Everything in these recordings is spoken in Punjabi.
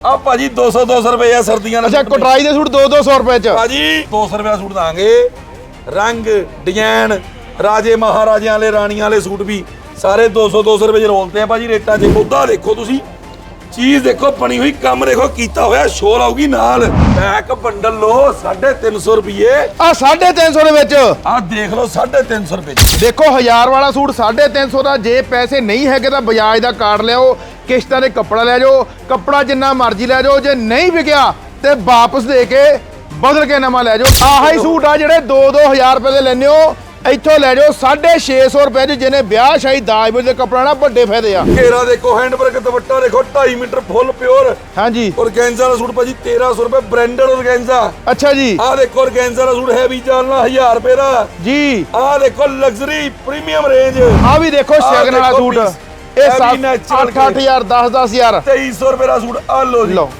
ਆ ਭਾਜੀ 200 200 ਰੁਪਏ ਆ ਸਰਦੀਆਂ ਅੱਛਾ ਕਟਰਾਈ ਦੇ ਸੂਟ 2-200 ਰੁਪਏ ਚ। ਭਾਜੀ 200 ਰੁਪਏ ਦਾ ਸੂਟ ਦਾਂਗੇ। ਰੰਗ ਡਿਜ਼ਾਈਨ ਰਾਜੇ ਮਹਾਰਾਜਿਆਂ ਵਾਲੇ ਰਾਣੀਆਂ ਵਾਲੇ ਸੂਟ ਵੀ ਸਾਰੇ 200 200 ਰੁਪਏ ਚ ਰੋਲਤੇ ਆ ਭਾਜੀ ਰੇਟਾਂ 'ਚ। ਮੁੱਦਾ ਦੇਖੋ ਤੁਸੀਂ ਚੀਜ਼ ਦੇਖੋ ਬਣੀ ਹੋਈ ਕੰਮ ਦੇਖੋ ਕੀਤਾ ਹੋਇਆ ਸ਼ੋਰ ਆਊਗੀ ਨਾਲ। ਪੈਕ ਬੰਡਲ ਲੋ 350 ਰੁਪਏ ਆ 350 ਦੇ ਵਿੱਚ। ਆ ਦੇਖ ਲਓ 350 ਰੁਪਏ। ਦੇਖੋ 1000 ਵਾਲਾ ਸੂਟ 350 ਦਾ ਜੇ ਪੈਸੇ ਨਹੀਂ ਹੈਗੇ ਤਾਂ ਬਜਾਜ ਦਾ ਕਾਰਡ ਲਿਆਓ ਕਿਸ਼ਤਾਂ ਦੇ ਕੱਪੜਾ ਲੈ ਜਾਓ ਕੱਪੜਾ ਜਿੰਨਾ ਮਰਜ਼ੀ ਲੈ ਜਾਓ ਜੇ ਨਹੀਂ ਵਿਕਿਆ ਤੇ ਵਾਪਸ ਦੇ ਕੇ ਬਦਲ ਕੇ ਨਵਾਂ ਲੈ ਜਾਓ। ਆਹ ਹੀ ਸੂਟ ਆ ਜਿਹੜੇ 2-2000 ਰੁਪਏ ਦੇ ਲੈਨੇ ਹੋ। ਇੱਥੋਂ ਲੈ ਜਾਓ 650 ਰੁਪਏ ਚ ਜਿਹਨੇ ਵਿਆਹ ਸ਼ਾਹੀ ਦਾਜ ਵਿੱਚ ਦੇ ਕੱਪੜਾ ਨਾ ਵੱਡੇ ਫਾਇਦੇ ਆ। ਘੇਰਾ ਦੇਖੋ ਹੈਂਡਵਰਕ ਦੁਪੱਟਾ ਦੇਖੋ 2.5 ਮੀਟਰ ਫੁੱਲ ਪਿਓਰ। ਹਾਂਜੀ। ਔਰਗੈਂਜ਼ਾ ਦਾ ਸੂਟ ਭਾਜੀ 1300 ਰੁਪਏ ਬ੍ਰਾਂਡਡ ਔਰਗੈਂਜ਼ਾ। ਅੱਛਾ ਜੀ। ਆਹ ਦੇਖੋ ਔਰਗੈਂਜ਼ਾ ਦਾ ਸੂਟ ਹੈਵੀ ਚੱਲਣਾ 1000 ਰੁਪਏ ਦਾ। ਜੀ। ਆਹ ਦੇਖੋ ਲਗਜ਼ਰੀ ਪ੍ਰੀਮੀਅਮ ਰੇਂਜ। ਆ ਵੀ ਦੇਖੋ ਆਹ ਸ਼ਗਨ ਵਾਲਾ ਸੂਟ। ਇਹ ਇਹ ਵੀ 7 natural 8000 10-10000 2300 ਰੁਪਏ ਦਾ ਸੂਟ ਆ ਲੋ ਜੀ। ਲਓ।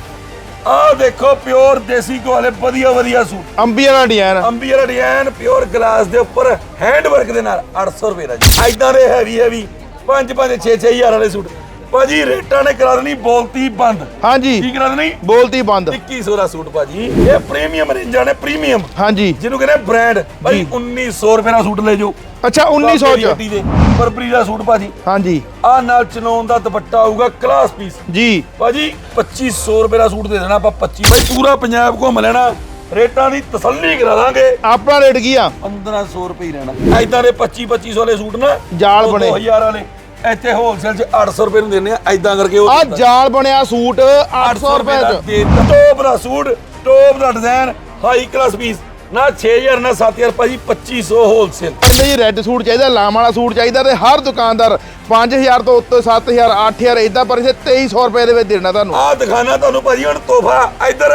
ਆਹ ਦੇਖੋ ਪਿਓਰ ਦੇਸੀ ਕੋਲੇ ਵਧੀਆ ਵਧੀਆ ਸੂਟ। ਅੰਬੀ ਵਾਲਾ ਡਿਜ਼ਾਈਨ ਅੰਬੀਅਰ ਡਿਜ਼ਾਈਨ ਪਿਓਰ ਗਲਾਸ ਦੇ ਉੱਪਰ ਹੈਂਡਵਰਕ ਦੇ ਨਾਲ 800 ਰੁਪਏ ਦਾ ਜੀ। ਐਦਾਂ ਦੇ ਹੈਵੀ ਹੈਵੀ 5 5 6 6000 ਵਾਲੇ ਸੂਟ। ਭਾਜੀ ਰੇਟਾਂ ਨੇ ਕਰਾ ਦੇਣੀ ਬੋਲਤੀ ਬੰਦ। ਹਾਂਜੀ। ਕੀ ਕਰਾ ਦੇਣੀ? ਬੋਲਤੀ ਬੰਦ। 2100 ਦਾ ਸੂਟ ਭਾਜੀ। ਇਹ ਪ੍ਰੀਮੀਅਮ ਰੇਂਜਾਂ ਨੇ ਪ੍ਰੀਮੀਅਮ ਹਾਂਜੀ। ਜਿਹਨੂੰ ਕਹਿੰਦੇ ਬ੍ਰਾਂਡ ਭਾਈ 1900 ਰੁਪਏ ਦਾ ਸੂਟ ਲੈ ਜਾਓ। ਅੱਛਾ 1900 ਚ? ਦੇ ਬਰਬਰੀ ਦਾ ਸੂਟ ਭਾਜੀ। ਹਾਂਜੀ। ਆ ਨਾਲ ਚਨੌਨ ਦਾ ਦੁਪੱਟਾ ਆਊਗਾ ਕਲਾਸ ਪੀਸ ਜੀ। ਭਾਜੀ 2500 ਰੁਪਏ ਦਾ ਸੂਟ ਦੇ ਦੇਣਾ ਆਪਾਂ 25 ਭਾਈ ਪੂਰਾ ਪੰਜਾਬ ਘੁੰਮ ਲੈਣਾ। ਰੇਟਾਂ ਦੀ ਤਸੱਲੀ ਕਰਾ ਦਾਂਗੇ। ਆਪਣਾ ਰੇਟ ਕੀ ਆ? 1500 ਰੁਪਏ ਹੀ ਰਹਿਣਾ। ਐਦਾਂ ਦੇ 25 2500 ਵਾਲੇ ਸੂਟ ਨਾ ਜਾਲ ਬਣੇ। 2000 ਵਾਲੇ। ਇੱਥੇ ਹੋਲਸੇਲ 'ਚ 800 ਰੁਪਏ ਨੂੰ ਦਿੰਦੇ ਆ ਐਦਾਂ ਕਰਕੇ ਉਹ ਆ ਜਾਲ ਬਣਿਆ ਸੂਟ 800 ਰੁਪਏ ਚ। ਟੋਪ ਦਾ ਸੂਟ ਟੋਪ ਦਾ ਡਿਜ਼ਾਈਨ ਹਾਈ ਕਲਾਸ ਪੀਸ ਨਾ 6000 ਨਾ 7000 ਭਾਜੀ 2500 ਹੋਲਸੇਲ ਜੀ ਰੈੱਡ ਸੂਟ ਚਾਹੀਦਾ ਲਾਮ ਵਾਲਾ ਸੂਟ ਚਾਹੀਦਾ ਤੇ ਹਰ ਦੁਕਾਨਦਾਰ 5000 ਤੋਂ ਉੱਤੇ 7000 8000 ਇਦਾਂ ਪਰ ਇਸੇ 2300 ਰੁਪਏ ਦੇ ਵਿੱਚ ਦੇਣਾ ਤੁਹਾਨੂੰ। ਆ ਦਿਖਾਣਾ ਤੁਹਾਨੂੰ ਭਾਜੀ ਹੁਣ ਤੋਹਫਾ ਇੱਧਰ।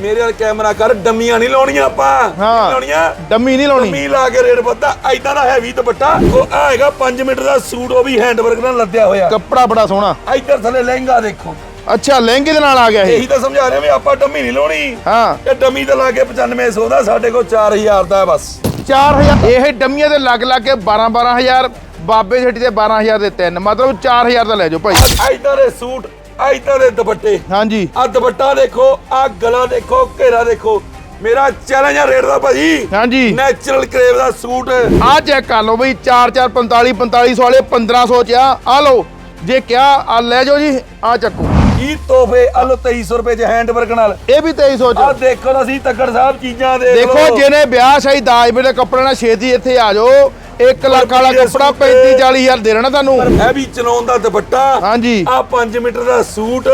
ਮੇਰੇ ਵਾਲ ਕੈਮਰਾ ਕਰ ਡੰਮੀਆਂ ਨਹੀਂ ਲਾਉਣੀਆਂ ਆਪਾਂ। ਹਾਂ। ਲਾਉਣੀਆਂ? ਡੰਮੀ ਨਹੀਂ ਲਾਉਣੀ। ਡੰਮੀ ਲਾ ਕੇ ਰੇਟ ਵੱਧਾ ਐਦਾਂ ਦਾ ਹੈਵੀ ਦੁਪੱਟਾ। ਉਹ ਆ ਹੈਗਾ 5 ਮੀਟਰ ਦਾ ਸੂਟ ਉਹ ਵੀ ਹੈਂਡਵਰਕ ਨਾਲ ਲੱਦਿਆ ਹੋਇਆ। ਕੱਪੜਾ ਬੜਾ ਸੋਹਣਾ। ਇੱਧਰ ਥੱਲੇ ਲਹਿੰਗਾ ਦੇਖੋ। ਅੱਛਾ ਲਹਿੰਗੇ ਦੇ ਨਾਲ ਆ ਗਿਆ ਇਹ। ਇਹੀ ਤਾਂ ਸਮਝਾ ਰਿਹਾ ਵੀ ਆਪਾਂ ਡੰਮੀ ਨਹੀਂ ਲਾਉਣੀ। ਹਾਂ। ਇਹ ਡੰਮੀ ਤਾਂ ਲਾ ਕੇ 9500 ਦਾ ਸਾਡੇ ਕੋਲ 4000 ਦਾ ਹੈ ਬਸ। 4000 ਇਹ ਡੰਮੀਆਂ ਦੇ ਲੱਗ ਲੱਗ ਕੇ 12 12000 ਬਾਬੇ ਛੱਟੀ ਦੇ 12000 ਦੇ ਤਿੰਨ। ਮਤਲਬ 4000 ਦਾ ਲੈ ਜਾਓ ਭਾਈ। ਇੱਧਰ ਦੇ ਸੂਟ ਇੱਧਰ ਦੇ ਦੁਪੱਟੇ। ਹਾਂਜੀ। ਆ ਦੁਪੱਟਾ ਦੇਖੋ ਆ ਗਲਾ ਦੇਖੋ ਘੇਰਾ ਦੇਖੋ। ਮੇਰਾ ਚੈਲੰਜ ਆ ਰੇਟ ਦਾ ਭਾਜੀ। ਹਾਂਜੀ। ਨੈਚੁਰਲ ਕਰੇਵ ਦਾ ਸੂਟ। ਆ ਚੈੱਕ ਕਰ ਲਓ ਬਈ 4 4 45 4500 ਵਾਲੇ 1500 ਚ ਆ। ਆ ਲਓ ਜੇ ਕਿਹਾ ਆ ਲੈ ਜਾਓ ਜੀ ਆ ਚੱਕੋ। ਕੀ ਤੋਹਫੇ? ਆ ਲੋ 2300 ਰੁਪਏ ਚ ਹੈਂਡਵਰਕ ਨਾਲ। ਇਹ ਵੀ 2300 ਆ ਚ। ਦੇਖੋ ਤਾਂ ਅਸੀਂ ਤੱਕੜ ਸਾਹਿਬ ਚੀਜ਼ਾਂ ਦੇਖ ਦੇਖੋ। ਜਿਹਨੇ ਵਿਆਹ ਸ਼ਾਹੀ ਦਾਜ ਵੇਲੇ ਕੱਪੜੇ ਨਾਲ ਛੇਤੀ ਇੱਥੇ ਆ ਜਾਓ। 1 ਲੱਖ ਵਾਲਾ ਕੱਪੜਾ ਸੂਟ। 35 40000 ਦੇ ਦੇਣਾ ਤੁਹਾਨੂੰ। ਇਹ ਵੀ ਚਲਾਉਣ ਦਾ ਦੁਪੱਟਾ। ਹਾਂਜੀ। ਆ 5 ਮੀਟਰ ਦਾ ਸੂਟ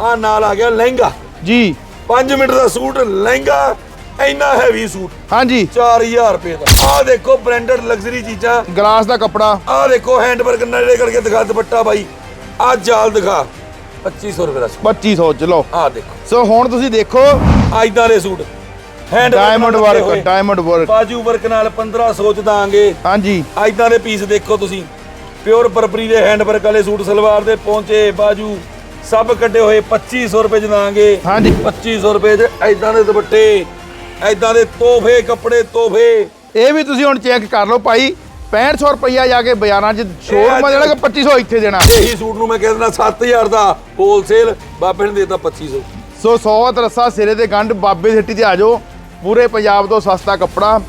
ਆ ਨਾਲ ਆ ਗਿਆ ਲਹਿੰਗਾ। ਜੀ। 5 ਮੀਟਰ ਦਾ ਸੂਟ ਲਹਿੰਗਾ ਇੰਨਾ ਹੈਵੀ ਸੂਟ। ਹਾਂਜੀ। 4000 ਰੁਪਏ ਦਾ। ਆ ਦੇਖੋ ਬ੍ਰਾਂਡਡ ਲਗਜ਼ਰੀ ਚੀਜ਼ਾਂ। ਗਲਾਸ ਦਾ ਕੱਪੜਾ। ਆ ਦੇਖੋ ਹੈਂਡਵਰਕ ਨੇੜੇ ਕਰਕੇ ਦਿਖਾ ਦੁਪੱਟਾ ਬਾਈ। ਆ ਜਾਲ ਦਿਖਾ। 2500 ਰੁਪਏ ਦਾ ਸੂਟ। 2500 ਚ ਲਓ ਆ ਦੇਖੋ। ਸੋ ਹੁਣ ਤੁਸੀਂ ਦੇਖੋ। ਆ ਇਦਾਂ ਦੇ suit. Hand diamond work diamond work ਬਾਜੂ ਵਰਕ ਨਾਲ 1500 ਚ ਦਾਂਗੇ ਹਾਂਜੀ। ਆ ਇਦਾਂ ਦੇ ਪੀਸ ਦੇਖੋ ਤੁਸੀਂ। ਪਿਓਰ ਬਰਬਰੀ ਦੇ ਹੈਂਡ ਵਰਕ ਵਾਲੇ ਸੂਟ ਸਲਵਾਰ ਦੇ ਪਹੁੰਚੇ। ਬਾਜੂ ਸਭ ਕੱਢੇ ਹੋਏ 2500 ਰੁਪਏ ਚ ਦਾਂਗੇ ਹਾਂਜੀ। 2500 ਰੁਪਏ ਚ ਐਦਾਂ ਦੇ ਦੁਪੱਟੇ ਐਦਾਂ ਦੇ ਤੋਹਫੇ ਕੱਪੜੇ ਤੋਹਫੇ। ਇਹ ਵੀ ਤੁਸੀਂ ਹੁਣ ਚੈੱਕ ਕਰ ਲਓ ਭਾਈ 6500 ਰੁਪਈਆ ਜਾ ਕੇ ਬਾਜ਼ਾਰਾਂ 'ਚ ਸ਼ੋਰੂਮ ਅੱਜ- ਦੇਣਾ ਕਿ 2500 ਇੱਥੇ ਦੇਣਾ। ਇਹੀ ਸੂਟ ਨੂੰ ਮੈਂ ਕਹਿ ਦਿੰਦਾ 7000 ਦਾ ਹੋਲਸੇਲ ਬਾਬੇ ਨੇ ਦੇਤਾ 2500 ਸੋ। 100 ਤਰਸਾ ਸਿਰੇ ਦੇ ਗੰਢ ਬਾਬੇ ਸਿੱਟੀ ਤੇ ਆ ਜਾਓ। ਪੂਰੇ ਪੰਜਾਬ ਤੋਂ ਸਸਤਾ ਕੱਪੜਾ।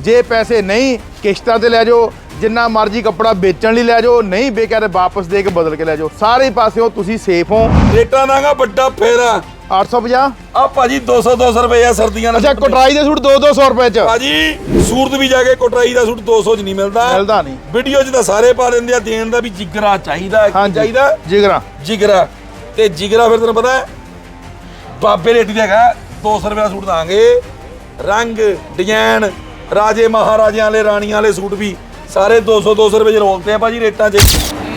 ਜੇ ਪੈਸੇ ਨਹੀਂ ਕਿਸ਼ਤਾਂ ਤੇ ਲੈ ਜਾਓ ਜਿੰਨਾ ਮਰਜ਼ੀ ਕੱਪੜਾ ਵੇਚਣ ਲਈ ਲੈ ਜਾਓ ਨਹੀਂ ਬੇਕਿਆ ਤੇ ਵਾਪਸ ਦੇ ਕੇ ਬਦਲ ਕੇ ਲੈ ਜਾਓ। ਸਾਰੇ ਪਾਸਿਓਂ ਤੁਸੀਂ ਸੇਫ ਹੋ। ਰੇਟਾਂ ਦਾਂਗਾ ਵੱਡਾ ਫੇਰਾ 850 ਆ ਭਾਜੀ 200 200 ਰੁਪਏ ਆ ਸਰਦੀਆਂ ਅੱਛਾ ਕਟਰਾਈ ਦੇ ਸੂਟ 2-200 ਰੁਪਏ 'ਚ। ਭਾਜੀ ਸੂਰਤ ਵੀ ਜਾ ਕੇ ਕੋਟਰਾਈ ਦਾ ਸੂਟ 200 ਚ ਨਹੀਂ ਮਿਲਦਾ। ਮਿਲਦਾ ਨਹੀਂ। ਵੀਡੀਓ 'ਚ ਤਾਂ ਸਾਰੇ ਪਾ ਦਿੰਦੇ ਆ ਦੇਣ ਦਾ ਵੀ ਜਿਗਰਾ ਚਾਹੀਦਾ ਕੀ ਚਾਹੀਦਾ? ਜਿਗਰਾ। ਜਿਗਰਾ। ਤੇ ਜਿਗਰਾ ਫਿਰ ਤੈਨੂੰ ਪਤਾ ਬਾਬੇ ਰੇਟੀ ਦਾ ਹੈਗਾ 200 ਰੁਪਏ ਦਾ ਸੂਟ ਦਾਂਗੇ। ਰੰਗ, ਡਿਜ਼ਾਈਨ, ਰਾਜੇ ਮਹਾਰਾਜਿਆਂ ਵਾਲੇ, ਰਾਣੀਆਂ ਵਾਲੇ ਸੂਟ ਵੀ। ਸਾਰੇ 200 200 ਰੁਪਏ ਚ ਰੋਲਤੇ ਆ ਭਾਜੀ, ਰੇਟਾਂ 'ਚ।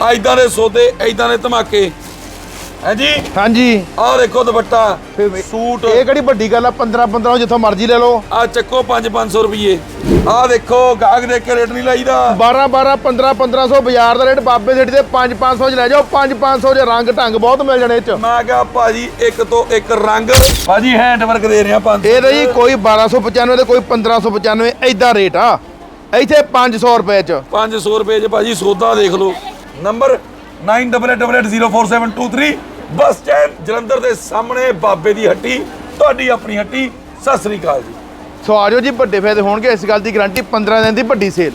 ਐਦਾਂ ਦੇ ਸੌਦੇ ਐਦਾਂ ਦੇ ਧਮਾਕੇ। ਹਾਂਜੀ। ਹਾਂਜੀ। ਆਹ ਦੇਖੋ ਦੁਪੱਟਾ ਸੂਟ। ਇਹ ਕਿਹੜੀ ਵੱਡੀ ਗੱਲ ਆ? 15 15 ਜਿੱਥੋਂ ਮਰਜ਼ੀ ਲੈ ਲਓ। ਆ ਚੱਕੋ 5 500 ਰੁਪਏ ਆਹ ਦੇਖੋ ਗਾਹਕ ਦੇਖ ਕੇ ਰੇਟ ਨਹੀਂ ਲਾਈਦਾ। 12 12 15 1500 ਬਾਜ਼ਾਰ ਦਾ ਰੇਟ ਬਾਬੇ ਸਿੱਟੀ ਦੇ 5 500 ਚ ਲੈ ਜਾਓ। 5 500 ਚ ਰੰਗ ਢੰਗ ਬਹੁਤ ਮਿਲ ਜਾਣੇ ਇਹ ਚ। ਮੈਂ ਕਿਹਾ ਭਾਜੀ ਇੱਕ ਤੋਂ ਇੱਕ ਰੰਗ। ਭਾਜੀ ਹੈਂਡ ਵਰਕ ਦੇ ਰਿਹਾ 500 ਇਹ ਤਾਂ ਜੀ ਕੋਈ 1295 ਤੇ ਕੋਈ 1595 ਐਦਾਂ ਰੇਟ ਆ। ਇੱਥੇ 500 ਰੁਪਏ ਚ। 500 ਰੁਪਏ ਚ ਭਾਜੀ ਸੌਦਾ ਦੇਖ ਲਓ। ਨੰਬਰ 9888047223 ਬੱਸ ਸਟੈਂਡ ਜਲੰਧਰ ਦੇ ਸਾਹਮਣੇ ਬਾਬੇ ਦੀ ਹੱਟੀ, ਤੁਹਾਡੀ ਆਪਣੀ ਹੱਟੀ। ਸਤਿ ਸ੍ਰੀ ਅਕਾਲ ਜੀ। ਸੋ ਆਜੋ ਜੀ ਵੱਡੇ ਫਾਇਦੇ ਹੋਣਗੇ ਇਸ ਗੱਲ ਦੀ ਗਾਰੰਟੀ 15 ਦਿਨ ਦੀ ਵੱਡੀ ਸੇਲ।